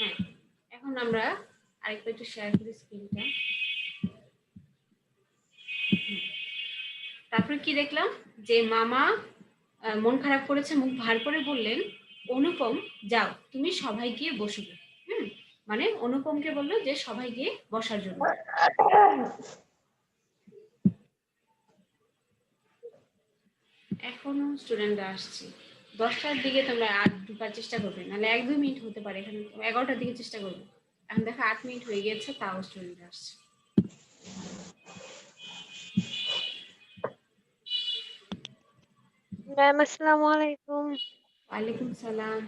হ্যাঁ এখন আমরা একটু শেয়ার করি স্ক্রিনটা তারপরে কি দেখলাম? যে মামা মন খারাপ করেছে, মুখ ভার করে বললেন, অনুপম, যাও, তুমি সবাই গিয়ে বসবে। হুম মানে অনুপমকে বলল যে সবাই গিয়ে বসার জন্য। এখনও স্টুডেন্টরা আসছে। দশটার দিকে তোমরা আট ঢুকার চেষ্টা করবে নাহলে এক দুই মিনিট হতে পারে এখানে এগারোটার দিকে চেষ্টা করবে। এখন দেখো আট মিনিট হয়ে গেছে তাও স্টুডেন্টরা আসছে। ম্যাম আসসালামু আলাইকুম। ওয়ালাইকুম সালাম।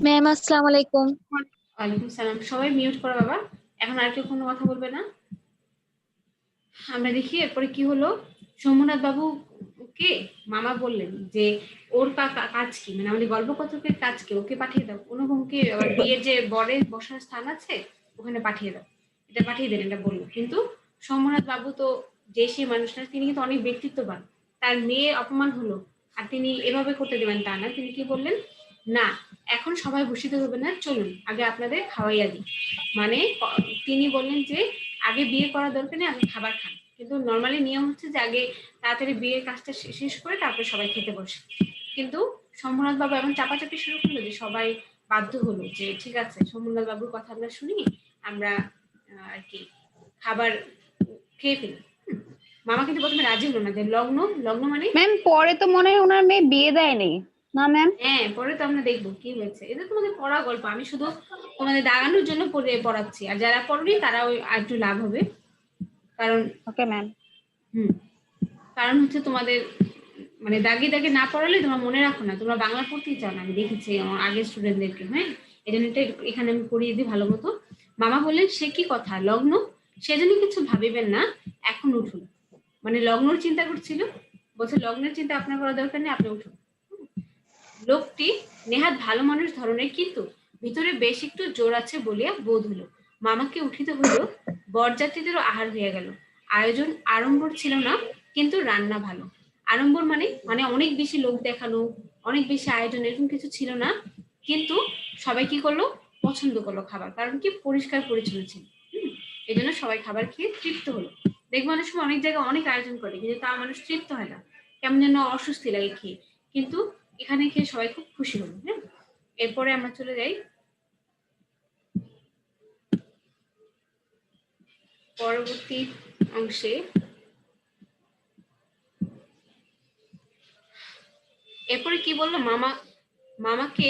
ম্যাম আসসালামু আলাইকুম। ওয়ালাইকুম সালাম। সবাই মিউট করো বাবা এখন আর কেউ কোনো কথা বলবে না। আমরা দেখি এরপরে কি হলো? সোমনাথ বাবু কে মামা বললেন যে, ওর কাজ কি? মানে আমাদের গল্পকথকের কাজ কি? ওকে পাঠিয়ে দাও। অনুপমকে আবার বিয়ের যে বরের বসার স্থান আছে, ওখানে পাঠিয়ে দাও। এটা পাঠিয়ে দেন এটা বলল। কিন্তু সোমনাথ বাবু তো যে সেই মানুষ না, তিনি কিন্তু অনেক ব্যক্তিত্ববান। তার মেয়ে অপমান হলো, আর তিনি এভাবে করতে দেবেন তা না। তিনি কি বললেন, না, এখন সবাই ভূষিত হবে না, চলুন, আগে আপনাদের খাওয়াইয়া দিই। মানে তিনি বললেন যে, আগে বিয়ে করা দরকার নেই আগে খাবার খান। কিন্তু নর্মালি নিয়ম হচ্ছে যে আগে তাড়াতাড়ি বিয়ের কাজটা শেষ করে তারপরে সবাই খেতে বসে। কিন্তু শম্ভুনাথ বাবু এমন চাপাচাপি শুরু করল যে সবাই বাধ্য হলো যে ঠিক আছে শম্ভুনাথ বাবুর কথা আমরা শুনি আমরা আর কি খাবার খেয়ে ফেলি। মামা কিন্তু প্রথমে রাজি হলো না যে লগ্ন লগ্ন মানে? ম্যাম পরে তো মনে হয় ওনার মেয়ে বিয়ে দেয়নি। না ম্যাম? হ্যাঁ পরে তো আমরা দেখব কি হয়েছে। এটা তোমাদের পড়া গল্প। আমি শুধু তোমাদের দাগানোর জন্য পড়ে পড়াচ্ছি। আর যারা পড়নি তারা ওই আর একটু লাভ হবে। কারণ ওকে ম্যাম হুম কারণ হচ্ছে তোমাদের মানে দাগে দাগে না পড়ালে তোমরা মনে রাখো না তোমরা বাংলা পড়তেই চাও না আমি দেখেছি আমার আগের স্টুডেন্টদেরকে হ্যাঁ? এই জন্য এটা এখানে আমি পড়িয়ে দিই ভালো মতো। মামা বললেন সে কি কথা? লগ্ন? সেজন্য কিছু ভাবিবেন না এখন উঠুন। মানে লগ্নর চিন্তা করছিল বলছে লগ্নের চিন্তা আপনার করা দরকার নেই আপনি উঠুন। লোকটি নেহাত ভালো মানুষ ধরনের কিন্তু ভিতরে বেশ একটু জোর আছে বলিয়া বোধ হলো। মামাকে উঠিতে হইল, বরযাত্রীদেরও আহার হইয়া গেল। আয়োজন আড়ম্বর ছিল না, কিন্তু রান্না ভালো। আড়ম্বর মানে মানে অনেক বেশি লোক দেখানো অনেক বেশি আয়োজন এরকম কিছু ছিল না, কিন্তু সবাই কি করল? পছন্দ করল খাবার, কারণ কি পরিষ্কার পরিচ্ছন্ন ছিল। এই জন্য সবাই খাবার খেয়ে তৃপ্ত হলো। দেখব অনেক সময় অনেক জায়গায় অনেক আয়োজন করে, কিন্তু তা মানুষ তৃপ্ত হয় না। কেমন যেন অস্বস্তি লাগে খেয়ে। কিন্তু এখানে খেয়ে সবাই খুব খুশি হলো হ্যাঁ। এরপরে আমরা চলে যাই পরবর্তী অংশে এরপরে কি বলল? মামা, মামাকে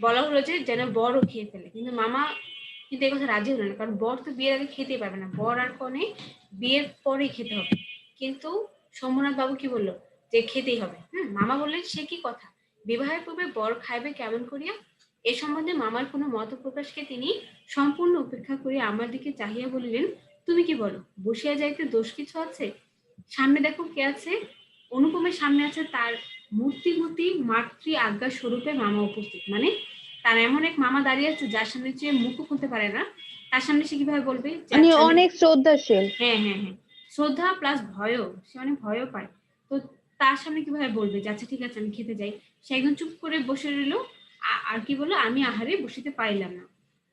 বলা হলো যে যেন বরও খেয়ে ফেলে। কিন্তু মামা কিন্তু এই কথা রাজি হলো না, কারণ বর তো বিয়ের আগে খেতেই পারবে না। বর আর কনে বিয়ের পরেই খেতে হবে। কিন্তু সোমনাথ বাবু কি বলল? যে খেতেই হবে। হুম, মামা বললেন, সে কি কথা? বিবাহের পূর্বে বর খাইবে কেমন করিয়া? এ সম্বন্ধে মামার কোনো মত প্রকাশকে তিনি সম্পূর্ণ উপেক্ষা করিয়া আমার দিকে চাহিয়া বলিলেন তুমি কি বলো? বসিয়া যাইতে দোষ কিছু আছে? সামনে দেখো কে আছে? অনুপমের সামনে আছে তার মূর্তিমূর্তি মাতৃ আজ্ঞা স্বরূপে মামা উপস্থিত। মানে তার এমন এক মামা দাঁড়িয়ে আছে যার সামনে চেয়ে মুখও খুলতে পারে না তার সামনে সে কীভাবে বলবে? যে উনি আচ্ছা, অনেক শ্রদ্ধাশীল। হ্যাঁ হ্যাঁ হ্যাঁ। শ্রদ্ধা প্লাস ভয়ও সে অনেক ভয়ও পায়। তো তার সামনে কীভাবে বলবে যে আচ্ছা ঠিক আছে আমি খেতে যাই। সে একদম চুপ করে বসে রইল। আর কি বলল? আমি আহারে বসিতে পারিলাম না।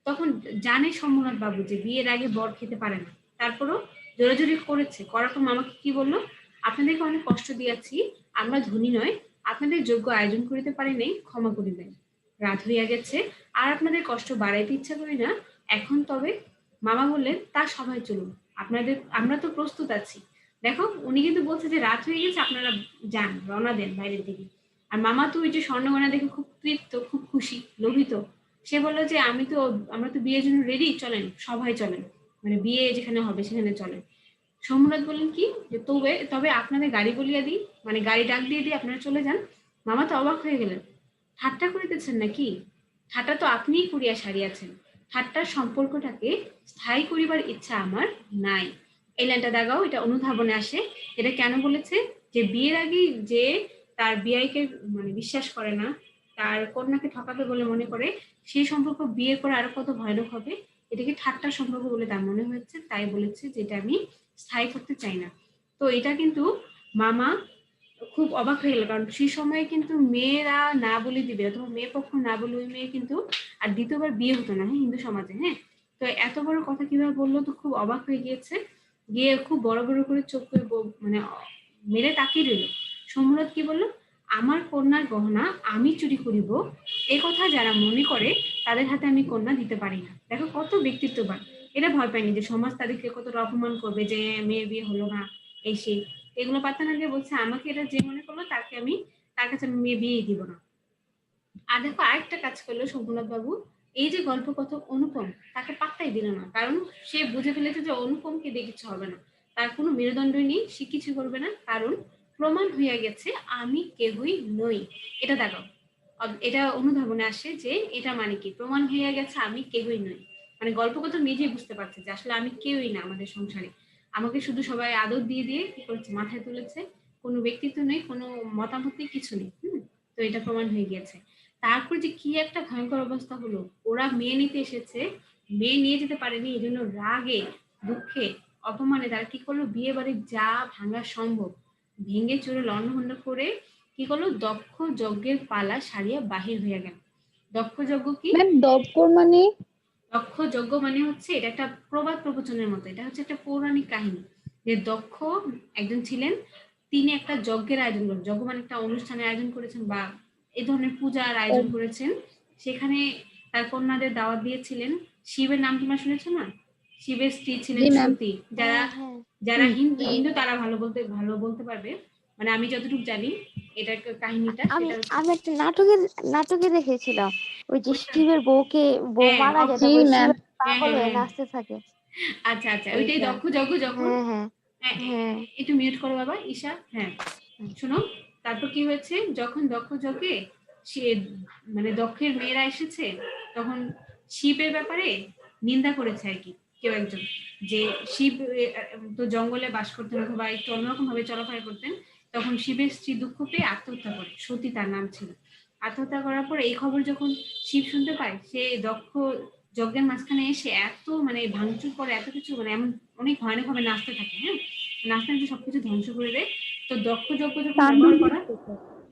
তখন জানে সম্মনাথ বাবু যে বিয়ের আগে বর খেতে পারে না। তারপরও জোরাজোরি করেছে, করার পর মামাকে কি বলল? আপনাদেরকে অনেক কষ্ট দিয়াছি, আমরা ধনী নয় আপনাদের যোগ্য আয়োজন করিতে পারি নাই, ক্ষমা করিবেন। রাত হইয়া গেছে, আর আপনাদের কষ্ট বাড়াইতে ইচ্ছা করি না, এখন তবে মামা বললেন, তা সবাই চলুন, আপনাদের, আমরা তো প্রস্তুত আছি। দেখো, উনি কিন্তু বলছে যে রাত হয়ে গেছে, আপনারা যান, রওনা দেন বাইরের দিকে। আর মামা তো ওই যে স্বর্ণগয়না দেখে খুব তৃপ্ত, খুব খুশি, লোভিত। সে বলল যে, আমি তো, আমরা তো বিয়ের জন্য রেডি চলেন সবাই চলেন। মানে বিয়ে যেখানে হবে সেখানে চলেন সোমনাথ বললেন কি? যে তবে তবে আপনাদের গাড়ি বলিয়া দিই মানে গাড়ি ডাক দিয়ে দিই আপনারা চলে যান। মামা তো অবাক হয়ে গেলেন। ঠাট্টা করিতেছেন নাকি? ঠাট্টা তো আপনিই করিয়া সারিয়াছেন। ঠাট্টার সম্পর্কটাকে স্থায়ী করিবার ইচ্ছা আমার নাই। এই লাইনটা দাগাও, এটা অনুধাবনে আসে। এটা কেন বলেছে? যে বিয়ের আগে যে তার বিয়াইকে মানে বিশ্বাস করে না, তার কন্যাকে ঠকাবে বলে মনে করে, সেই সম্পর্ক বিয়ের পর আরও কত ভয়ানক হবে? এটাকে ঠাট্টা সম্পর্ক বলে তার মনে হয়েছে, তাই বলেছে যেটা আমি স্থায়ী করতে চাই না। তো এটা কিন্তু মামা খুব অবাক হয়ে গেল, কারণ সেই সময় কিন্তু মেয়েরা না বলে দিবে, অথবা মেয়ে পক্ষ না বলে ওই মেয়ে কিন্তু আর দ্বিতীয়বার বিয়ে হতো না হ্যাঁ হিন্দু সমাজে হ্যাঁ। তো এত বড় কথা কীভাবে বলল তো খুব অবাক হয়ে গিয়েছে। গিয়ে খুব বড় বড় করে চোখ করে মানে মেরে তাকিয়ে রইল। সম্রাট কি বলল? আমার কন্যার গহনা আমি চুরি করিব, এ কথা যারা মনে করে, তাদের হাতে আমি কন্যা দিতে পারি না। দেখো কত ব্যক্তিত্ববান। এটা ভয় পায়নি যে সমাজ তাদেরকে কতটা অপমান করবে যে মেয়ের বিয়ে হলো না, এই সেই এগুলো পাত্তা না দিয়ে বলছে, আমাকে এটা যে মনে করল তাকে আমি, তার কাছে আমি মেয়ে বিয়ে দিব না। আর দেখো আরেকটা কাজ করল শম্ভুনাথ বাবু এই যে গল্প কত অনুপম, তাকে পাত্তাই দিল না। কারণ সে বুঝে ফেলেছে যে অনুপমকে দিয়ে কিছু হবে না। তার কোনো মেরুদণ্ডই নেই, সে কিছু করবে না। কারণ প্রমাণ হইয়া গেছে, আমি কেহই নই। এটা দেখো এটা অনুধাবনে আসে যে এটা মানে কি? প্রমাণ হইয়া গেছে, আমি কেহই নই। মানে গল্প কত নিজেই বুঝতে পারছে যে আসলে আমি কেউই না আমাদের সংসারে। আমাকে শুধু সবাই আদর দিয়ে দিয়ে কি করেছে? মাথায় তুলেছে। কোনো ব্যক্তিত্ব নেই, কোনো মতামত নেই, কিছু নেই, হুম? তো এটা প্রমাণ হয়ে গিয়েছে। তারপর যে কি একটা ভয়ঙ্কর অবস্থা হলো, ওরা মেয়ে নিতে এসেছে মেয়ে নিয়ে যেতে পারেনি এই জন্য রাগে, দুঃখে, অপমানে তারা কি করল? বিয়ে বাড়ির যা ভাঙা সম্ভব। ভেঙে চুরে লন্ডভন্ড করে কি করল? দক্ষ যজ্ঞের পালা সারিয়া বাহির হইয়া গেল। দক্ষ যজ্ঞ কি? দপ্পর মানে? দক্ষ যজ্ঞ মানে হচ্ছে এটা একটা প্রবাদ প্রবচনের মতো এটা হচ্ছে একটা পৌরাণিক কাহিনী যে দক্ষ একজন ছিলেন তিনি একটা যজ্ঞের আয়োজন করেন। যজ্ঞ মানে একটা অনুষ্ঠানের আয়োজন করেছেন বা এ ধরনের পূজার আয়োজন করেছেন। সেখানে তার কন্যাদের দাওয়াত দিয়েছিলেন। শিবের নাম তোমরা শুনেছো না শিবের স্ত্রী ছিলেন সতী যারা হ্যাঁ, যারা হিন্দু হিন্দু তারা ভালো বলতে ভালো বলতে পারবে। মানে আমি যতটুকু জানি এটা একটা কাহিনীটা আমি আমি একটা নাটকে নাটকে দেখেছিলাম। ওই যে শিবের বউকে বউ হ্যাঁ, মারা যায় পাগল হ্যাঁ, হয়ে হ্যাঁ। নাচতে থাকে। আচ্ছা আচ্ছা ওইটাই ওইটা। দক্ষ যজ্ঞ যখন হ্যাঁ। হ্যাঁ হ্যাঁ, হ্যাঁ। একটু মিউট করো বাবা ঈশা। হ্যাঁ শোনো। তারপর কি হয়েছে? যখন দক্ষ যজ্ঞে সে মানে দক্ষের মেয়েরা এসেছে তখন শিবের ব্যাপারে নিন্দা করেছে আর কি। কেউ একজন। যে শিব তো জঙ্গলে বাস করতেন অথবা একটু অন্যরকম ভাবে চলাফেরা করতেন তখন শিবের স্ত্রী দুঃখ পেয়ে আত্মহত্যা করে। সতী তার নাম ছিল। আত্মহত্যা করার পর এই খবর যখন শিব শুনতে পায় সে দক্ষ যজ্ঞের মাঝখানে এসে এত মানে ভাঙচুর করে এত কিছু মানে এমন অনেক ভয়ানক ভাবে নাচতে থাকে হ্যাঁ? নাচতে নাচতে সবকিছু ধ্বংস করে দেয়। তো দক্ষ যজ্ঞ যখন ব্যবহার করা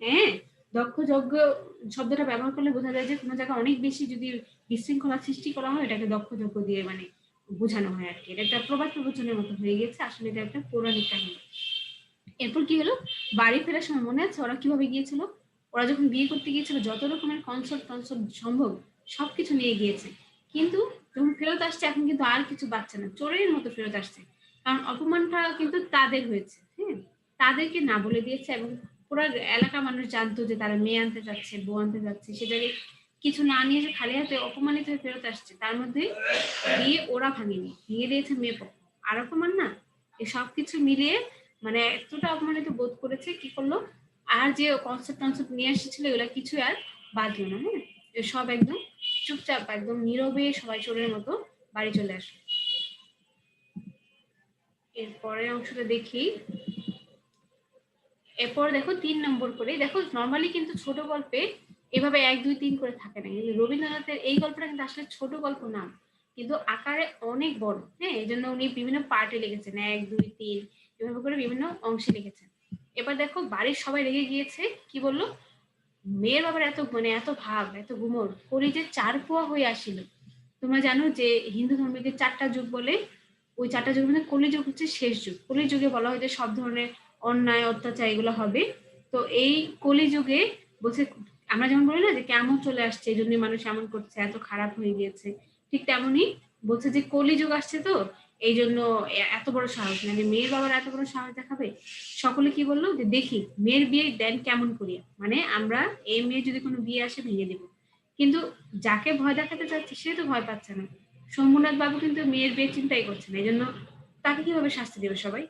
হ্যাঁ দক্ষ যজ্ঞ শব্দটা ব্যবহার করলে বোঝা যায় যে কোনো জায়গায় অনেক বেশি যদি বিশৃঙ্খলা সৃষ্টি করা হয় এটাকে দক্ষ যজ্ঞ দিয়ে মানে বোঝানো হয় আর কি এটা একটা প্রবাদ প্রবচনের মতো হয়ে গেছে। আসলে এটা একটা পৌরাণিক কাহিনী। এরপর কি হলো? বাড়ি ফেরার সময় মনে আছে ওরা কীভাবে গিয়েছিল? ওরা যখন বিয়ে করতে গিয়েছিল, যত রকমের কনসার্ট টনসার্ট সম্ভব সবকিছু নিয়ে গিয়েছে। কিন্তু যখন ফেরত আসছে, এখন কিন্তু আর কিছু পাচ্ছে না। চোরের মতো ফেরত আসছে। কারণ অপমানটা কিন্তু তাদের হয়েছে হ্যাঁ? তাদেরকে না বলে দিয়েছে এবং পুরো এলাকার মানুষ জানতো যে তারা মেয়ে আনতে যাচ্ছে, বউ আনতে যাচ্ছে। সে জায়গায় কিছু না নিয়ে যে খালি হাতে অপমানিত হয়ে ফেরত আসছে। তার মধ্যে বিয়ে ওরা ভাঙেনি ভেঙে দিয়েছে মেয়ে পক্ষ। আর অপমান না এই সবকিছু মিলিয়ে মানে এতটা অপমানিত বোধ করেছে, কি করল? আর যে কনসেপ্ট টনসেপ্ট নিয়ে এসেছিল, এগুলো কিছু আর বাদলো না হ্যাঁ? সব একদম চুপচাপ, একদম নীরবে সবাই চোরের মতো বাড়ি চলে আসলো। এরপরের অংশটা দেখি। এরপর দেখো তিন নম্বর করে, দেখো নর্মালি কিন্তু ছোট গল্পে এভাবে এক, দুই, তিন করে থাকে না। কিন্তু রবীন্দ্রনাথের এই গল্পটা কিন্তু আসলে ছোট গল্প না, কিন্তু আকারে অনেক বড়। হ্যাঁ এই জন্য উনি বিভিন্ন পার্টে লিখেছেন, এক, দুই, তিন, এভাবে করে বিভিন্ন অংশে লিখেছেন। এবার দেখো, বাড়ির সবাই রেগে গিয়েছে, কি বলল? মেয়ের বাবার এত মানে এত ভাব, এত গুমর করি যে চার পোয়া হয়ে আসিল। তোমরা জানো যে হিন্দু ধর্মীদের চারটা যুগ বলে, ওই চারটা যুগের মধ্যে কলিযুগ হচ্ছে শেষ যুগ। কলিযুগে বলা হয় যে সব ধরনের অন্যায়, অত্যাচার এগুলো হবে। তো এই কলিযুগে বলছে আমরা যেমন বলি না যে কেমন চলে আসছে, এই জন্য মানুষ এমন করছে, এত খারাপ হয়ে গিয়েছে, ঠিক তেমনই বলছে যে কলিযুগ আসছে তো, এই জন্য এত বড় সাহস মানে মেয়ের বাবার এত বড় সাহস দেখাবে? সকলে কি বলল? যে দেখি, মেয়ের বিয়ে দেন কেমন করিয়া। মানে আমরা এই মেয়ে যদি কোনো বিয়ে আসে, ভেঙে দেব। কিন্তু যাকে ভয় দেখাতে চাচ্ছে, সে তো ভয় পাচ্ছে না। শম্ভুনাথ বাবু কিন্তু মেয়ের বিয়ে চিন্তাই করছে না। এই জন্য তাকে কীভাবে শাস্তি দেবে সবাই?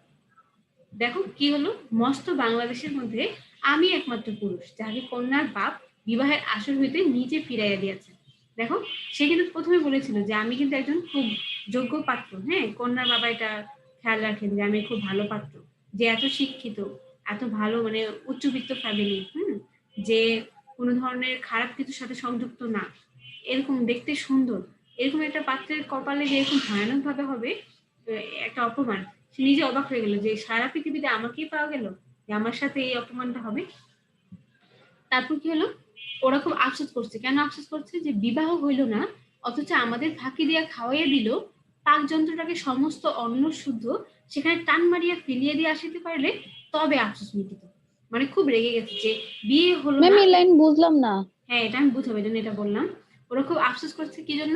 দেখো কি হলো? মস্ত বাংলাদেশের মধ্যে আমি একমাত্র পুরুষ, যাকে কন্যার বাপ বিবাহের আসর হইতে নিজে ফিরাইয়া দিয়েছে। দেখো, সে কিন্তু প্রথমে বলেছিল যে, আমি কিন্তু একজন খুব যোগ্য পাত্র। হ্যাঁ কন্যার বাবা এটা খেয়াল রাখেন যে, আমি খুব ভালো পাত্র, যে এত শিক্ষিত, এত ভালো মানে উচ্চবিত্ত ফ্যামিলি হুম, যে কোনো ধরনের খারাপ কিছুর সাথে সংযুক্ত না। এরকম দেখতে সুন্দর। এরকম একটা পাত্রের কপালে যে এরকম ভয়ানক ভাবে হবে একটা অপমান, সে নিজে অবাক হয়ে গেল যে, সারা পৃথিবীতে আমাকেই পাওয়া গেল যে, আমার সাথে এই অপমানটা হবে? তারপর কি হলো? ওরা খুব আফসোস করছে। কেন আফসোস করছে যে বিবাহ হইল না অথচ আমাদের ফাঁকি দিয়া খাওয়াইয়া দিল পাক যন্ত্রটাকে সমস্ত অন্ন শুদ্ধ সেখানে টান মারিয়া ফেলিয়ে দিয়ে আসিতে পারলে তবে আফসোস মিটিত। মানে খুব রেগে গেছে যে বিয়ে হলো না। এই লাইন বুঝলাম না। হ্যাঁ এটা আমি বুঝাবো জন্য এটা বললাম। ওরা খুব আফসোস করছে কি জন্য?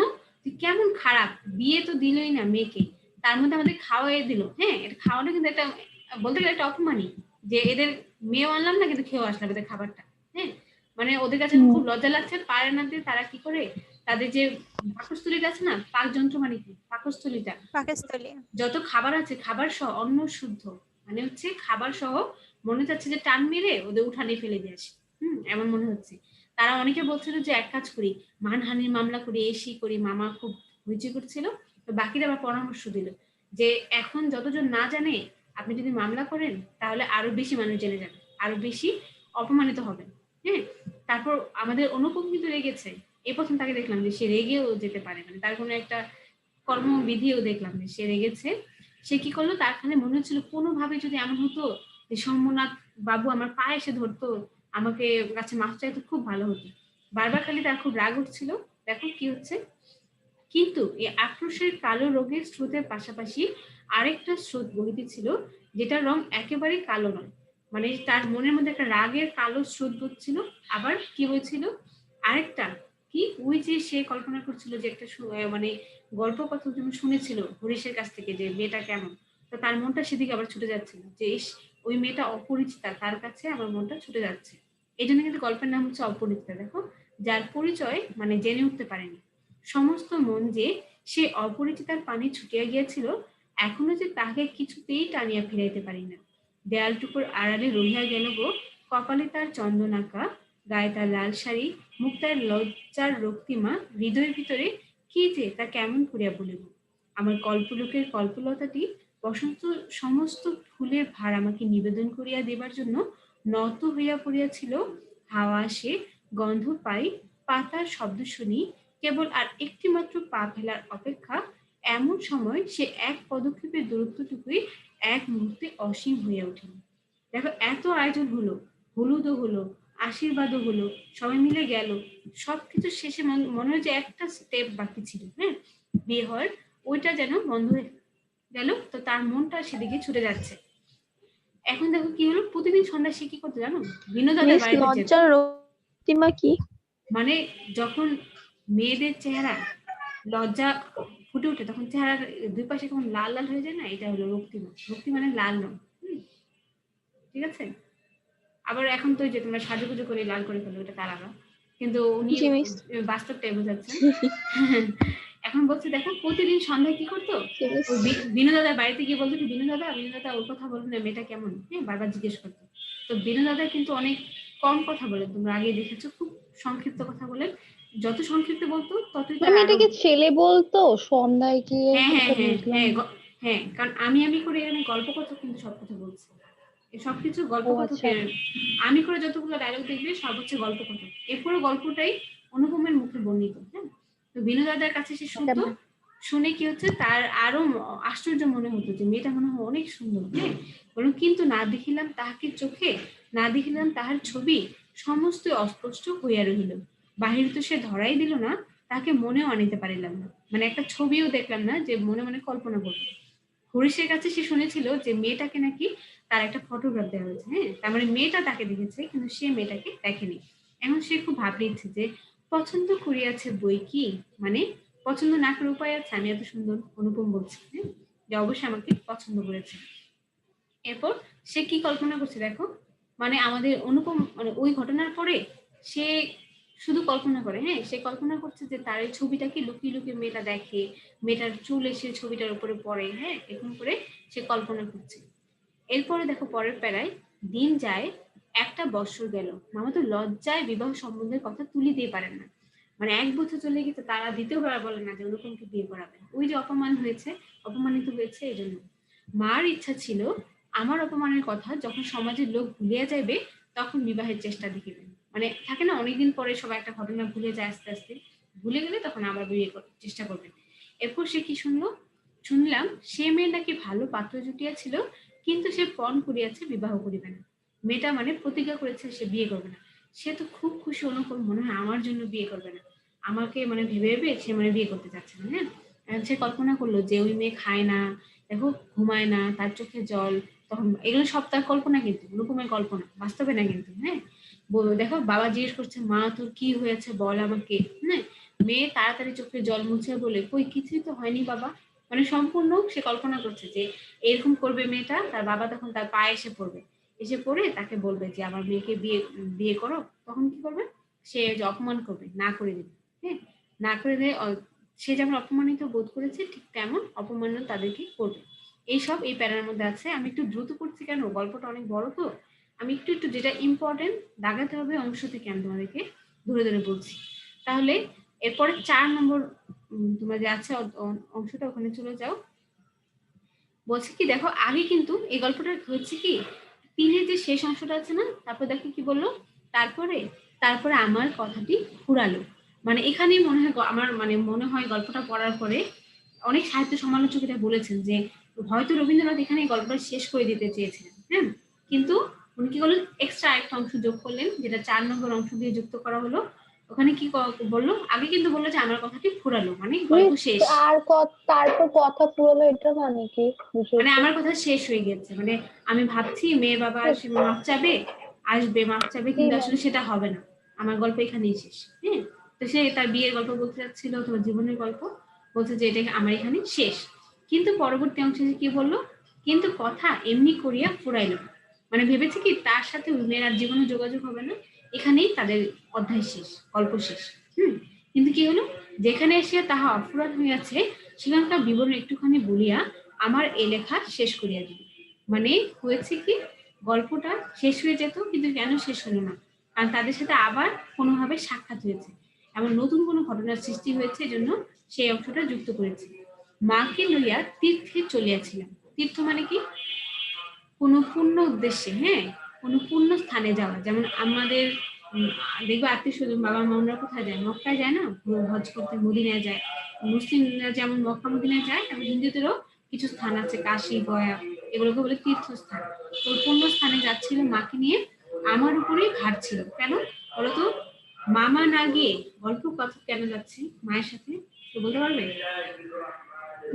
কেমন খারাপ বিয়ে তো দিলই না মেয়েকে তার মধ্যে আমাদের খাওয়াই দিল। হ্যাঁ এটা খাওয়ানো কিন্তু একটা বলতে গেলে একটা অপমানই যে এদের মেয়েও আনলাম না কিন্তু খেয়েও আসলাম এদের খাবারটা। হ্যাঁ মানে ওদের কাছে খুব লজ্জা লাগছে পারে না দিয়ে তারা কি করে? তাদের যে পাকস্থলীটা আছে না পাক যন্ত্র মানে কি? পাকস্থলীটা। পাকস্থলী। যত খাবার আছে খাবার সহ অন্ন শুদ্ধ। মানে হচ্ছে খাবার সহ মনে যাচ্ছে যে টান মেরে ওদের উঠানে ফেলে দিয়ে আসে। হুম এমন মনে হচ্ছে। তারা অনেকে বলছিল যে এক কাজ করি মানহানির মামলা করি এসি করি মামা খুব হইচি করছিল। তো বাকিরা আবার পরামর্শ দিল যে এখন যতজন না জানে আপনি যদি মামলা করেন তাহলে আরও বেশি মানুষ জেনে যাবে। আরও বেশি অপমানিত হবেন। হ্যাঁ তারপর আমাদের অনুপম কিন্তু রেগেছে। এই প্রথম তাকে দেখলাম যে সে রেগেও যেতে পারে মানে তার কোনো একটা কর্মবিধিও দেখলাম যে সে রেগেছে। সে কি করল? তার খানে মনে হচ্ছিল কোনোভাবে যদি এমন হতো যে সোমনাথ বাবু আমার পায়ে এসে ধরতো, আমাকে কাছে মাছ চাইতো, খুব ভালো হতো। বারবার খালি তার খুব রাগ উঠছিল। দেখো কি হচ্ছে? কিন্তু এই আক্রোশের কালো রোগের স্রোতের পাশাপাশি আরেকটা স্রোত বহিতে ছিল যেটার রং একেবারে কালো নয়। মানে তার মনের মধ্যে একটা রাগের কালো স্রোত বইছিল, আবার কি হয়েছিল আরেকটা, কি? ওই যে সে কল্পনা করছিল যে একটা মানে গল্প কথা যেমন শুনেছিল হরিশের কাছ থেকে যে মেয়েটা কেমন, তো তার মনটা সেদিকে আবার ছুটে যাচ্ছিল যে ওই মেয়েটা অপরিচিতা, তার কাছে আমার মনটা ছুটে যাচ্ছে। এই জন্য কিন্তু গল্পের নাম হচ্ছে অপরিচিতা, দেখো? যার পরিচয় মানে জেনে উঠতে পারেনি। সমস্ত মন যে সে অপরিচিতার পানি ছুটিয়া গিয়েছিল, এখনও যে তাকে কিছুতেই টানিয়া ফিরাইতে পারি না। দেয়ালটুকুর আড়ালে রহিয়া গেল গো। কপালে তার চন্দনাকা, গায়ে তার লাল শাড়ি, মুখ তার লজ্জার রক্তিমা, হৃদয়ের ভিতরে কি যে তা কেমন করিয়া বলিব আমার কল্পলোকের কল্পলতাটি বসন্ত সমস্ত ফুলের ভার আমাকে নিবেদন করিয়া দেবার জন্য নত হইয়া পড়িয়াছিল। হাওয়া আসে, গন্ধ পাই, পাতার শব্দ শুনি, কেবল আর একটি মাত্র পা ফেলার অপেক্ষা। এমন সময় সে এক পদক্ষেপের দূরত্বটুকুই এক মুহূর্তে অসীম হয়ে উঠিল দেখো এত আয়োজন হলো হলুদও হলো আশীর্বাদও হলো সবাই মিলে গেল সবকিছু শেষে মনে হয় যে একটা স্টেপ বাকি ছিল হ্যাঁ? বিয়ে হওয়ার ওইটা যেন বন্ধ হয়ে গেল তো তার মনটা সেদিকে ছুটে যাচ্ছে। এখন দেখো কি হলো প্রতিদিন সন্ধ্যা সে কি করতে জানো? রক্তিমা কি? মানে যখন মেয়েদের চেহারা লজ্জা ফুটে ওঠে তখন চেহারার দুই পাশে কেমন লাল লাল হয়ে যায় না? এটা হলো রক্তিমা রক্তি মানে লাল রং ঠিক আছে? আবার এখন তো যে তোমরা সাজুগুজু করে লাল করে ফেলো এটা তার আলাদা। কিন্তু উনি বাস্তবটাই বোঝাচ্ছেন এখন বলছে দেখো প্রতিদিন সন্ধ্যায় কি করতো? বিনু দাদার বাড়িতে গিয়ে বলতো বিনু দাদা বিনু দাদা ওর কথা বলুন না মেয়েটা কেমন? হ্যাঁ বারবার জিজ্ঞেস করতো। তো বিনু দাদা কিন্তু অনেক কম কথা বলে। তোমরা আগে দেখেছ খুব সংক্ষিপ্ত কথা বলে। যত সংক্ষিপ্ত বলতো ততই তার এটাকে ছেলে বলতো? সন্ধ্যায় হ্যাঁ হ্যাঁ হ্যাঁ হ্যাঁ। গ- হ্যাঁ কারণ আমি আমি করে এখানে গল্প কথা কিন্তু সব কথা বলছি। সবকিছু গল্প কথা আচ্ছা। আমি করে যতগুলো ডায়লগ দেখবে সব হচ্ছে গল্প কথা। এই পুরো গল্পটাই অনুপমের মুখে বর্ণিত হ্যাঁ? তো বিনু দাদার কাছে সে শুনতো শুনে কি হচ্ছে তার আরও আশ্চর্য মনে হতো যে মেয়েটা মনে হয় অনেক সুন্দর হ্যাঁ? বলুন কিন্তু না দেখিলাম তাহাকে চোখে না দেখিলাম তাহার ছবি সমস্ত অস্পষ্ট হইয়া রহিল। বাহির তো সে ধরাই দিল না, তাকে মনেও আনিতে পারিলাম না। মানে একটা ছবিও দেখলাম না যে মনে মনে কল্পনা করব হরিশের কাছে সে শুনেছিল যে মেয়েটাকে নাকি তার একটা ফটোগ্রাফ দেওয়া হয়েছে হ্যাঁ? তার মানে মেয়েটা তাকে দেখেছে, কিন্তু সে মেয়েটাকে দেখেনি। এখন সে খুব ভাবলিচ্ছে যে পছন্দ করিয়াছে বই কি? মানে পছন্দ না করে উপায় আছে? আমি এত সুন্দর অনুপম বলছি হ্যাঁ? যে অবশ্যই আমাকে পছন্দ করেছে। এরপর সে কি কল্পনা করছে দেখো? মানে আমাদের অনুপম মানে ওই ঘটনার পরে সে শুধু কল্পনা করে হ্যাঁ সে কল্পনা করছে যে তার এই ছবিটাকে লুকিয়ে লুকিয়ে মেয়েটা দেখে, মেয়েটার চুল এসে ছবিটার উপরে পড়ে হ্যাঁ এরকম করে সে কল্পনা করছে। এরপরে দেখো পরের প্যারায়, দিন যায়, একটা বছর গেল মামা তো লজ্জায় বিবাহ সম্বন্ধের কথা তুলিতেই পারেন না। মানে এক বছর চলে গেছে, তারা দ্বিতীয়বার বলে না যে অনুপমকে বিয়ে করাবে। ওই যে অপমান হয়েছে, অপমানিত হয়েছে এই জন্য মার ইচ্ছা ছিল, আমার অপমানের কথা যখন সমাজের লোক ভুলিয়া যাইবে, তখন বিবাহের চেষ্টা দেখিবেন মানে থাকে না, অনেকদিন পরে সবাই একটা ঘটনা ভুলে যায় আস্তে আস্তে। ভুলে গেলে তখন আবার বিয়ে চেষ্টা করবেন। এরপর সে কি শুনলো? শুনলাম, সে মেয়ে নাকি ভালো পাত্র জুটিয়াছিল, কিন্তু সে পণ করিয়াছে বিবাহ করিবে না। মেয়েটা মানে প্রতিজ্ঞা করেছে সে বিয়ে করবে না। সে তো খুব খুশি অনুকূল মনে হয় আমার জন্য বিয়ে করবে না। আমাকে মানে ভেবে ভেবে সে মানে বিয়ে করতে চাচ্ছে না হ্যাঁ? সে কল্পনা করল যে ওই মেয়ে খায় না, দেখো ঘুমায় না, তার চোখে জল, তখন এগুলো সব তার কল্পনা কিন্তু অনুপমের কল্পনা, বাস্তবে না কিন্তু হ্যাঁ? দেখো, বাবা জিজ্ঞেস করছে, মা, তোর কি হয়েছে? বল আমাকে। হ্যাঁ মেয়ে তাড়াতাড়ি চোখে জল মুছে বলে, কই, কিছুই তো হয়নি বাবা। মানে সম্পূর্ণ সে কল্পনা করছে যে এরকম করবে মেয়েটা, তার বাবা তখন তার পায়ে এসে পড়বে। এসে পড়ে তাকে বলবে যে, আমার মেয়েকে বিয়ে বিয়ে করো। তখন কি করবে? সে অপমান করবে, না করে দেবে। হ্যাঁ না করে দিয়ে সে যেমন অপমানিত বোধ করেছে, ঠিক তেমন অপমান তাদেরকে করবে। এইসব এই প্যারার মধ্যে আছে। আমি একটু দ্রুত করছি কেন? গল্পটা অনেক বড় তো। আমি একটু একটু যেটা ইম্পর্টেন্ট দাগাতে হবে অংশ থেকে আমি তোমাদেরকে ধরে ধরে বলছি। তাহলে এরপরে চার নম্বর তোমরা যে আছে অংশটা ওখানে চলে যাও। বলছে কি, দেখো, আগে কিন্তু এই গল্পটা হচ্ছে কি, তিনের যে শেষ অংশটা আছে না, তারপর দেখো কি বলল, তারপরে তারপরে আমার কথাটি ফুরালো মানে এখানেই মনে হয় আমার মানে মনে হয় গল্পটা পড়ার পরে অনেক সাহিত্য সমালোচক এটা বলেছেন যে, হয়তো রবীন্দ্রনাথ এখানে গল্পটা শেষ করে দিতে চেয়েছিলেন হ্যাঁ? কিন্তু উনি কি করলেন? এক্সট্রা একটা অংশ যোগ করলেন যেটা চার নম্বর অংশ দিয়ে যুক্ত করা হলো। ওখানে কি বলল? আগে কিন্তু বলল যে আমার কথাটি ফুরালো মানে গল্প শেষ। আর তারপর কথা পুরোলো এটা মানে কি? মানে আমার কথা শেষ হয়ে গেছে মানে আমি ভাবছি মেয়ে বাবা এসে মাপ চাবে আসবে মাপ চাবে কিন্তু আসলে সেটা হবে না। আমার গল্প এখানেই শেষ হ্যাঁ? তো সে তার বিয়ের গল্প বলতে যাচ্ছিল তোমার জীবনের গল্প বলছে যে এটা আমার এখানে শেষ। কিন্তু পরবর্তী অংশে কি বলল? কিন্তু কথা এমনি করিয়া ফুরাইল না। মানে ভেবেছে কি তার সাথে মেয়ের আর জীবনে যোগাযোগ হবে না, এখানেই তাদের অধ্যায় শেষ, গল্প শেষ, হুম? কিন্তু কি হলো? যেখানে এসে তাহা অফুরান হইয়াছে, সেখানকার বিবরণ একটুখানি বলিয়া আমার এই লেখা শেষ করিয়া দিল মানে হয়েছে কি, গল্পটা শেষ হয়ে যেত, কিন্তু কেন শেষ হলো না? কারণ তাদের সাথে আবার কোনোভাবে সাক্ষাৎ হয়েছে। এমন নতুন কোনো ঘটনার সৃষ্টি হয়েছে, এজন্য সেই অংশটা যুক্ত করেছে। মাকে লইয়া তীর্থে চলিয়াছিলাম। তীর্থ মানে কি? কোনো পূর্ণ উদ্দেশ্যে হ্যাঁ? কোনো পূর্ণ স্থানে যাওয়া। যেমন আমাদের দেখবে আত্মীয় স্বজন বাবা মামরা কোথায় যায় মক্কায় যায় না? হজ করতে মদিনায় যায়। মুসলিমরা যেমন মক্কা মদিনায় যায় তেমন হিন্দুদেরও কিছু স্থান আছে কাশি গয়া এগুলোকে বলে তীর্থস্থান। তো পূর্ণ স্থানে যাচ্ছিল মাকে নিয়ে আমার উপরেই ঘাট ছিল। কেন? বলতো মামা না গিয়ে গল্প কথা কেন যাচ্ছে মায়ের সাথে? তো বলতে পারবে?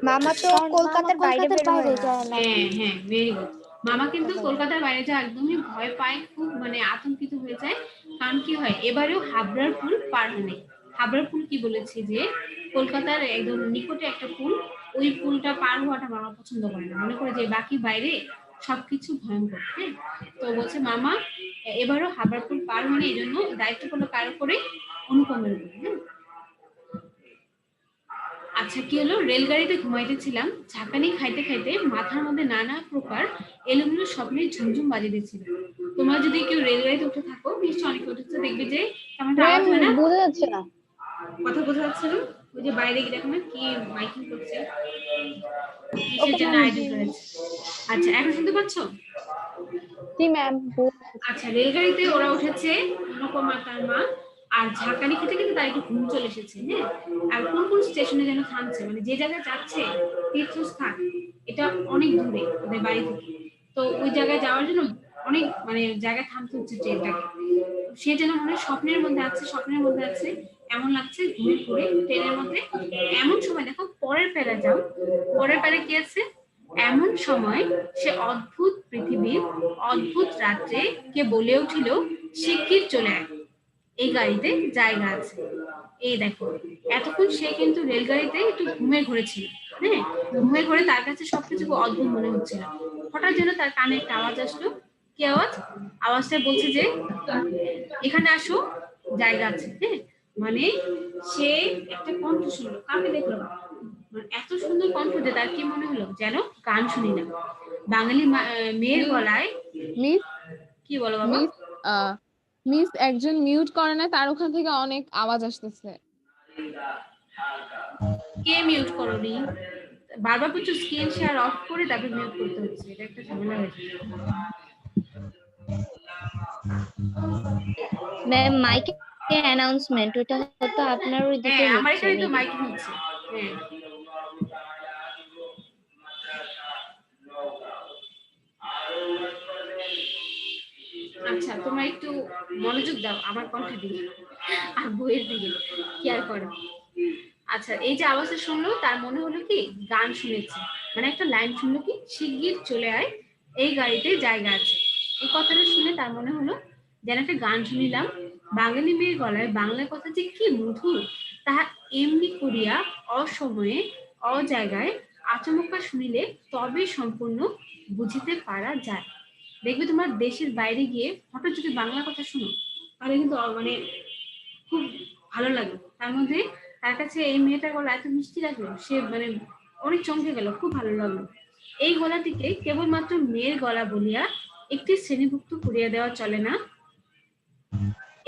মামা তো কলকাতার বাইরে বের হয়। যায় না। হ্যাঁ হ্যাঁ ভেরি গুড মামা কিন্তু কলকাতার বাইরে যা একদমই ভয় পায়, খুব মানে আতঙ্কিত হয়ে যায়। কারণ কি হয়, এবারেও হাবড়ার পুল পার হয়নি। হাবড়ার পুল কি বলেছে যে, কলকাতার একদম নিকটে একটা পুল, ওই পুলটা পার হওয়াটা মামা পছন্দ করে না। মনে করে যে, বাকি বাইরে সবকিছু ভয়ঙ্কর হ্যাঁ? তো বলছে, মামা, এবারও হাবড়ার পুল পার হয়নি এই জন্য দায়িত্ব করল কারও করে অনুপমের উপরে হ্যাঁ? আচ্ছা কি হলো? রেলগাড়িতে ঘুমাইতেছিলাম। ঝাঁকানি খাইতে খাইতে মাথার মধ্যে নানা প্রকার এলোমেলো স্বপ্নের ঝুমঝুম বাজিতেছিল তোমরা যদি কেউ রেলগাড়িতে উঠে থাকো নিশ্চয় অনেকে উঠেছে দেখবে যে কেমন আওয়াজ হয় না। বোঝা যাচ্ছে না। কথা বোঝা যাচ্ছে না। ওই যে বাইরে গিয়ে দেখো না কি মাইকিং করছে। আচ্ছা এখন শুনতে পাচ্ছ? জি ম্যাম আচ্ছা রেলগাড়িতে ওরা উঠেছে। অনুপমা তার মা। আর ঝাঁকানি খেতে খেতে তার একটু ঘুম চলে এসেছে হ্যাঁ? আর কোন কোন স্টেশনে যেন থামছে মানে যে জায়গায় যাচ্ছে, তীর্থস্থান, এটা অনেক দূরে ওদের বাড়ি থেকে। তো ওই জায়গায় যাওয়ার জন্য অনেক মানে জায়গায় থামতে হচ্ছে ট্রেনটাকে। সে যেন মনে স্বপ্নের মধ্যে আছে, স্বপ্নের মধ্যে আছে, এমন লাগছে ঘুরে ঘুরে ট্রেনের মধ্যে। এমন সময়, দেখো, পরের প্যারা যাও, পরের প্যারা কি আছে? এমন সময় সে অদ্ভুত পৃথিবীর অদ্ভুত রাত্রে কে বলে উঠিল, শিগগির চলে আয়। এই গাড়িতে জায়গা আছে। এই দেখো এতক্ষণ সে কিন্তু রেলগাড়িতে একটু ঘুমে ঘুরেছিল হ্যাঁ? ঘুমে ঘুরে তার কাছে সবকিছু অদ্ভুত মনে হচ্ছিল। হঠাৎ যেন তার কানে একটা আওয়াজ আসলো। কি আওয়াজ? আওয়াজটা বলছে যে এখানে আসো জায়গা আছে হ্যাঁ? মানে সে একটা কণ্ঠ শুনলো কাকে দেখল মানে এত সুন্দর কণ্ঠ যে তার কি মনে হলো যেন গান শুনি না। বাঙালি মেয়ের গলায় কি বলো বাবা? মিস একজন মিউট করে না তার ওখান থেকে অনেক আওয়াজ আসতেছে। কে মিউট করনি? বারবার বলছো স্ক্রিন শেয়ার অফ করে তারপর মিউট করতে হচ্ছে এটা একটা ঝামেলা হয়েছে ম্যাম মাইকে অ্যানাউন্সমেন্ট ওটা হয়তো আপনার ওই দিকে হ্যাঁ আমার এখানে তো। মাইকিং হচ্ছে হ্যাঁ। আচ্ছা তোমরা একটু মনোযোগ দাও, আমার কণ্ঠের দিকে। আর বইয়ের দিকে কেয়ার করো? আচ্ছা এই যে আওয়াজটা শুনলো, তার মনে হলো কি, গান শুনেছে। মানে একটা লাইন শুনলো কি, শিগগির চলে আয়, এই গাড়িতে জায়গা আছে। এই কথাটা শুনে তার মনে হলো, যেন একটা গান শুনিলাম, বাঙালি মেয়ের গলায় বাংলা কথা যে কি মধুর তাহা এমনি করিয়া অসময়ে, অজায়গায় আচমকা শুনিলে তবে সম্পূর্ণ বুঝিতে পারা যায়। দেখবে তোমার দেশের বাইরে গিয়ে হঠাৎ যদি বাংলা কথা শুনো, তাহলে কিন্তু মানে খুব ভালো লাগল তার মধ্যে তার কাছে এই মেয়েটার গলা এত মিষ্টি লাগল, সে মানে অনেক চমকে গেল, খুব ভালো লাগল। এই গলাটিকে কেবলমাত্র মেয়ের গলা বলিয়া একটি শ্রেণীভুক্ত করিয়া দেওয়া চলে না।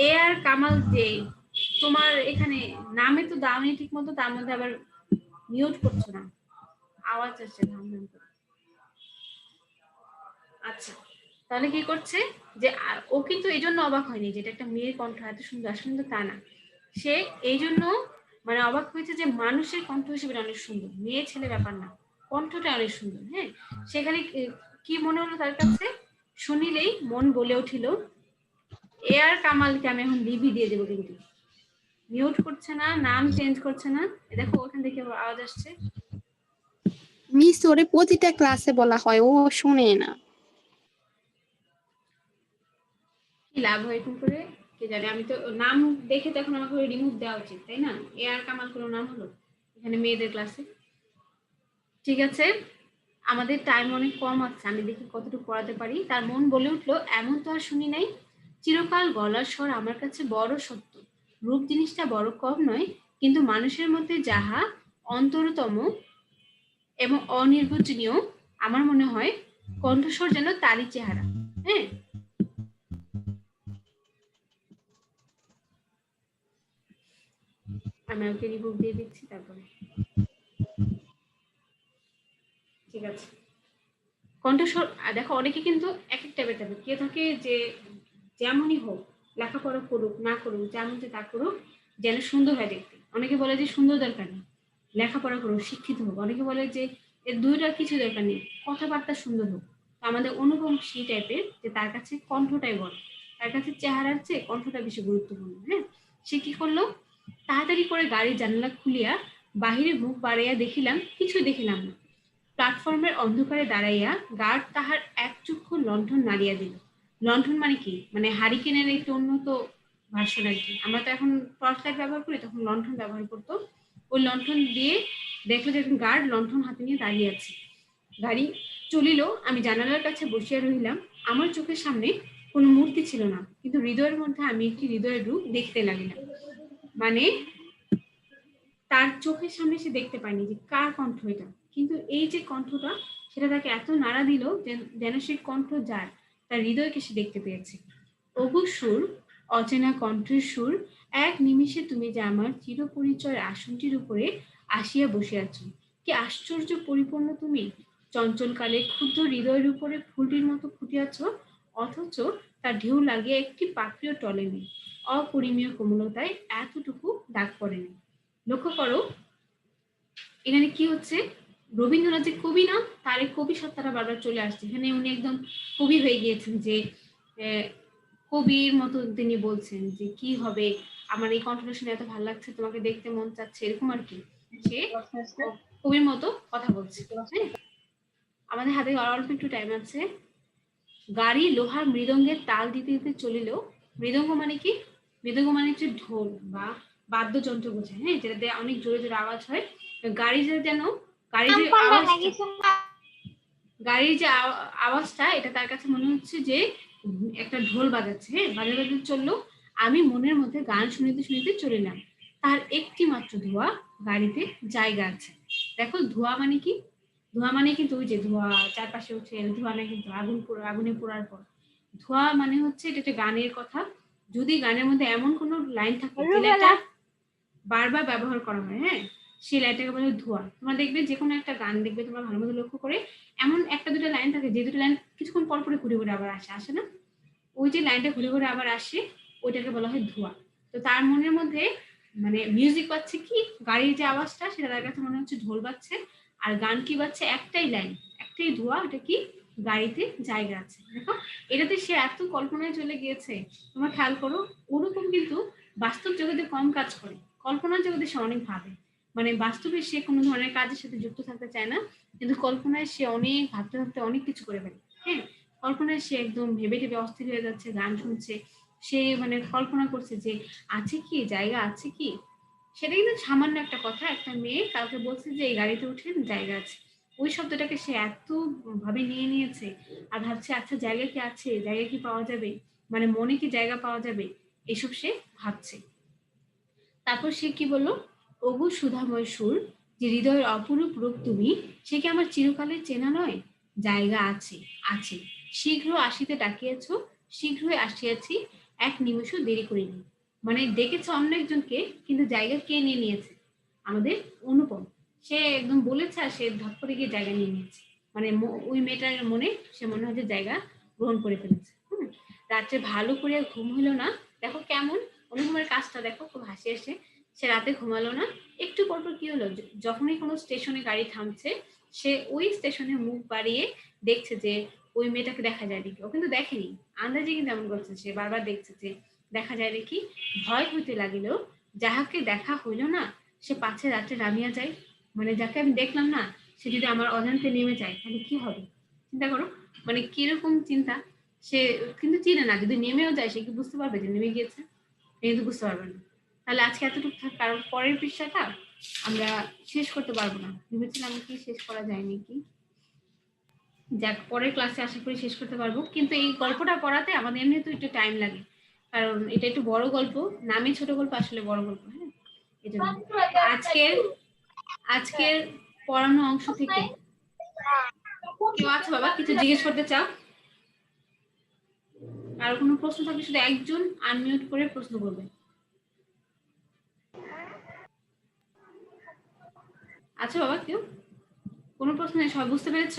এ আর কামাল যে তোমার এখানে নামে তো দাওনি ঠিক মতো তার মধ্যে আবার মিউট করছ না। আওয়াজ আসছে আচ্ছা। তাহলে কি করছে যে ও কিন্তু এই জন্য অবাক হয়নি যেটা একটা মেয়ের কণ্ঠ, এত সুন্দর। আসলে কিন্তু তা না। সে এই জন্য মানে অবাক হয়েছে যে মানুষের কণ্ঠ হিসেবে অনেক সুন্দর। মেয়ে ছেলে ব্যাপার না। কণ্ঠটা অনেক সুন্দর হ্যাঁ? সেখানে কি- মনে হলো তার কাছে? শুনিলেই মন বলে উঠিল, এ আর কামালকে আমি এখন লিবি দিয়ে দেবো কিন্তু। মিউট করছে না, নাম চেঞ্জ করছে না। দেখো, ওখান থেকে আওয়াজ আসছে। মিস ওরে প্রতিটা ক্লাসে বলা হয়, ও শুনে না। লাভ হয় এরকম করে কে জানে? আমি তো নাম দেখে তখন আমাকে রিমুভ দেওয়া উচিত, তাই না? এ আর কামাল কোনো নাম হলো? এখানে মেয়েদের ক্লাসে ঠিক আছে। আমাদের টাইম অনেক কম আছে, আমি দেখি কতটুকু পড়াতে পারি। তার মন বলে উঠল, এমন তো আর শুনি নাই। চিরকাল গলার স্বর আমার কাছে বড় সত্য। রূপ জিনিসটা বড় কম নয়, কিন্তু মানুষের মধ্যে যাহা অন্তরতম এবং অনির্বচনীয়, আমার মনে হয় কণ্ঠস্বর যেন তারই চেহারা। হ্যাঁ? আমি ওকে রিমুভ দিয়ে দিচ্ছি, তারপরে। ঠিক আছে। কণ্ঠস্বর দেখো, অনেকে কিন্তু এক এক টাইপের টাইপের। কে থাকে যে যেমনই হোক লেখাপড়া করুক, না করুক, যেমন তা করুক, যেন সুন্দর হয় দেখতে। অনেকে বলে যে সুন্দর দরকার নেই লেখাপড়া করুক, শিক্ষিত হোক। অনেকে বলে যে এর দুইটার কিছু দরকার নেই, কথাবার্তা সুন্দর হোক। তো আমাদের অনুপম সেই টাইপের যে তার কাছে কণ্ঠটাই বড়। তার কাছে চেহারার চেয়ে কণ্ঠটা বেশি গুরুত্বপূর্ণ হ্যাঁ? সে কি করল? তাড়াতাড়ি করে গাড়ির জানালা খুলিয়া বাহিরে মুখ বাড়াইয়া দেখিলাম, কিছুই দেখিলাম না। প্ল্যাটফর্মের অন্ধকারে দাঁড়াইয়া গার্ড তাহার এক চক্ষু লণ্ঠন নাড়িয়া দিল। লণ্ঠন মানে কি? মানে হারিকেনের একটু উন্নত ভার্সন আর কি। আমরা তো এখন টর্চ লাইট ব্যবহার করি, তখন লণ্ঠন ব্যবহার করতো। ওই লণ্ঠন দিয়ে দেখল যে গার্ড লণ্ঠন হাতে নিয়ে দাঁড়িয়ে আছে। গাড়ি চলিল, আমি জানালার কাছে বসিয়া রহিলাম। আমার চোখের সামনে কোনো মূর্তি ছিল না, কিন্তু হৃদয়ের মধ্যে আমি একটি হৃদয়ের রূপ দেখতে লাগলাম। মানে তার চোখের সামনে সে দেখতে পায়নি যে কার কণ্ঠ এটা। কিন্তু এই যে কণ্ঠটা, সেটা তাকে এত নাড়া দিল যেন সে কণ্ঠ যার তার হৃদয়কে সে দেখতে পেয়েছে। অবু সুর, অচেনা কণ্ঠের সুর, এক নিমিষে তুমি যে আমার চিরপরিচয়ের আসনটির উপরে আসিয়া বসে আছো কি আশ্চর্য পরিপূর্ণ তুমি? চঞ্চলকালে ক্ষুদ্র হৃদয়ের উপরে ফুলটির মতো ফুটিয়াছ, অথচ তার ঢেউ লাগিয়ে একটি পাত্রীয় টলেনি অপরিমেয় কোমলতায় এতটুকু দাগ পড়েনি। লক্ষ্য করো, এখানে কি হচ্ছে? রবীন্দ্রনাথ যে কবি না, তার এই কবি সত্তাটা বারবার চলে আসছে। এখানে উনি একদম কবি হয়ে গিয়েছেন যে কবির মতো তিনি বলছেন যে, কি হবে? আমার এই কণ্ঠটা শুনে এত ভালো লাগছে, তোমাকে দেখতে মন চাচ্ছে। এরকম আর কি। সে কবির মতো কথা বলছে। হ্যাঁ? আমাদের হাতে অল্প একটু টাইম আছে। গাড়ি লোহার মৃদঙ্গের তাল দিতে দিতে চলিল মৃদঙ্গ মানে কি? মৃদঙ্গ মানে হচ্ছে ঢোল বা বাদ্যযন্ত্র বোঝায় হ্যাঁ? যেটাতে অনেক জোরে জোরে আওয়াজ হয়। গাড়ি যে যেন গাড়ির যে আওয়াজটা গাড়ির যে আওয়াজটা এটা তার কাছে মনে হচ্ছে যে একটা ঢোল বাজাচ্ছে হ্যাঁ? বাজাতে বাজাতে চলল আমি মনের মধ্যে গান শুনিতে শুনিতে চলিলাম তার একটি মাত্র ধোঁয়া গাড়িতে জায়গা আছে। দেখো ধোঁয়া মানে কি? ধোঁয়া মানে কিন্তু ওই যে ধোঁয়া চারপাশে উঠে ধোঁয়া না কিন্তু আগুন আগুনে পোড়ার পর। ধোঁয়া মানে হচ্ছে এটা একটা গানের কথা। যদি গানের মধ্যে এমন কোনো লাইন থাকে যে লাইনটা বারবার ব্যবহার করা হয় হ্যাঁ? সেই লাইনটাকে বলে ধোঁয়া। তোমরা দেখবে যে কোনো একটা গান দেখবে তোমরা ভালো মতো লক্ষ্য করে এমন একটা দুটো লাইন থাকে যে দুটো লাইন কিছুক্ষণ পর পরে ঘুরে ঘুরে আবার আসে আসে না? ওই যে লাইনটা ঘুরে ঘুরে আবার আসে ওইটাকে বলা হয় ধোঁয়া। তো তার মনের মধ্যে মানে মিউজিক পাচ্ছে কি? গাড়ির যে আওয়াজটা সেটা তার কাছে মনে হচ্ছে ঢোল বাজছে আর গান কি বাজছে? একটাই লাইন একটাই ধোঁয়া ওটা কি? গাড়িতে জায়গা আছে। দেখো, এটাতে সে এত কল্পনায় চলে গিয়েছে। তোমরা খেয়াল করো, ওরকম কিন্তু বাস্তব জগতে কম কাজ করে। কল্পনার জগতে সে অনেক ভাবে। মানে বাস্তবে সে কোনো ধরনের কাজের সাথে যুক্ত থাকতে চায় না, কিন্তু কল্পনায় সে অনেক ভাবতে ভাবতে অনেক কিছু করে ফেলে হ্যাঁ? কল্পনায় সে একদম ভেবে ভেবে অস্থির হয়ে যাচ্ছে, গান শুনছে। সে মানে কল্পনা করছে যে, আছে কি? জায়গা আছে কি? সেটা কিন্তু সামান্য একটা কথা। একটা মেয়ে কাউকে বলছে যে, এই গাড়িতে উঠেন, জায়গা আছে। ওই শব্দটাকে সে এত ভাবে নিয়ে নিয়েছে আর ভাবছে আচ্ছা জায়গা কি আছে? জায়গা কি পাওয়া যাবে? মানে মনে কি জায়গা পাওয়া যাবে? এসব সে ভাবছে। তারপর সে কি বলল? ওগো সুধাময় সুর, যে হৃদয়ের অপরূপ রূপ তুমি, সে কি আমার চিরকালের চেনা নয়? জায়গা আছে আছে। শীঘ্র আসিতে ডাকিয়াছ, শীঘ্রই আসিয়াছি। এক নিমিষও দেরি করিনি। মানে ডেকেছে অন্য একজনকে, কিন্তু জায়গা কে নিয়ে নিয়েছে? আমাদের অনুপম। সে একদম বলেছে আর সে ধপ করে গিয়ে জায়গা নিয়ে নিয়েছে। মানে ওই মেয়েটার মনে সে মনে হয় যে জায়গা গ্রহণ করে ফেলেছে। রাত্রে ভালো করে ঘুম হলো না। দেখো কেমন অনুপমের কাজটা, দেখো খুব হাসি আসে। সে রাতে ঘুমালো না। একটু পর পর কি হলো? যখনই কোনো স্টেশনে গাড়ি থামছে, সে ওই স্টেশনে মুখ বাড়িয়ে দেখছে যে ওই মেয়েটাকে দেখা যায় নাকি ও কিন্তু দেখেনি। আন্দাজে কিন্তু এমন করছে সে বারবার দেখছে যে দেখা যায় নাকি ভয় হইতে লাগিল। যাহাকে দেখা হইল না, সে পাছে রাত্রে নামিয়া যায়। মানে যাকে আমি দেখলাম না সে যদি আমার অজান্তে নেমে যায় তাহলে কি হবে? চিন্তা করো। মানে কীরকম চিন্তা? সে কিন্তু চিনে না যদি নেমেও যায় সে কি বুঝতে পারবে যে নেমে গিয়েছে? কিন্তু বুঝতে পারবে না। তাহলে আজকে এতটুকু থাক কারণ পরের পৃষ্ঠাটা আমরা শেষ করতে পারব না। ভেবেছিলাম কি শেষ করা যায়নি কি যাক পরের ক্লাসে আশা করি শেষ করতে পারব। কিন্তু এই গল্পটা পড়াতে আমাদের এমনি তো একটু টাইম লাগে কারণ এটা একটু বড় গল্প। নামে ছোট গল্প আসলে বড় গল্প হ্যাঁ? জন্য আজকের আজকের পড়ানো অংশ থেকে। কেউ আছে বাবা? কিছু জিজ্ঞেস করতে চাও? আর কোনো প্রশ্ন থাকলে শুধু একজন আনমিউট করে প্রশ্ন করবে। আচ্ছা বাবা কেউ? কোনো প্রশ্ন নেই? সবাই বুঝতে পেরেছ?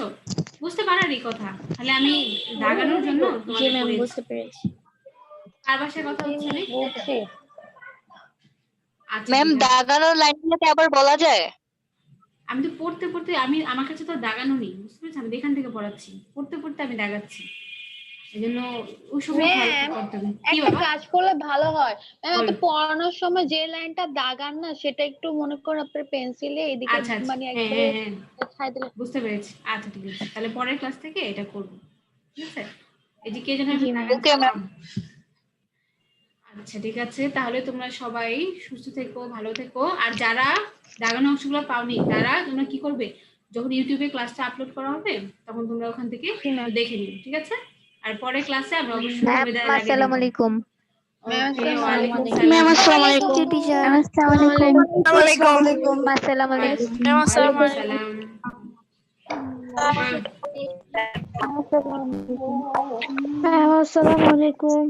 বুঝতে পারারই কথা। তাহলে আমি দাগানোর জন্য তোমাদের বুঝতে পেরেছি। কার বাসায় কথা হচ্ছে আচ্ছা, ম্যাম। দাগানোর লাইনটাতে আবার বলা যায়? আমি তো পড়তে পড়তে আমি আমার কাছে তো দাগানো নেই বুঝতে পেরেছি আমি এখান থেকে পড়াচ্ছি। পড়তে পড়তে আমি দাগাচ্ছি। এই জন্য ওই সময় খেয়াল Ma'am, করতে হবে কি একটা কাজ করলে ভালো হয়। ম্যাম। পড়ানোর সময় যে লাইনটা দাগান না সেটা একটু মনে করুন আপনার পেন্সিলে এদিকে আচ্ছা আচ্ছা। মানে হ্যাঁ হ্যাঁ হ্যাঁ। বুঝতে পেরেছি। আচ্ছা ঠিক আছে। তাহলে পরের ক্লাস থেকে এটা করব। ঠিক আছে? যেন. আচ্ছা ঠিক আছে। তাহলে তোমরা সবাই সুস্থ থেকো ভালো থেকো। আর যারা দাগানো অংশগুলো পাওনি তারা তোমরা কি করবে? যখন ইউটিউবে ক্লাসটা আপলোড করা হবে তখন তোমরা ওখান থেকে দেখে নিও ঠিক আছে? আর পরের ক্লাসে আমরা অবশ্যই আসসালামু। আলাইকুম। আসসালামু আলাইকুম। আসসালামু। আলাইকুম। আসসালামু আলাইকুম। আসসালামু আলাইকুম। আসসালামু আলাইকুম।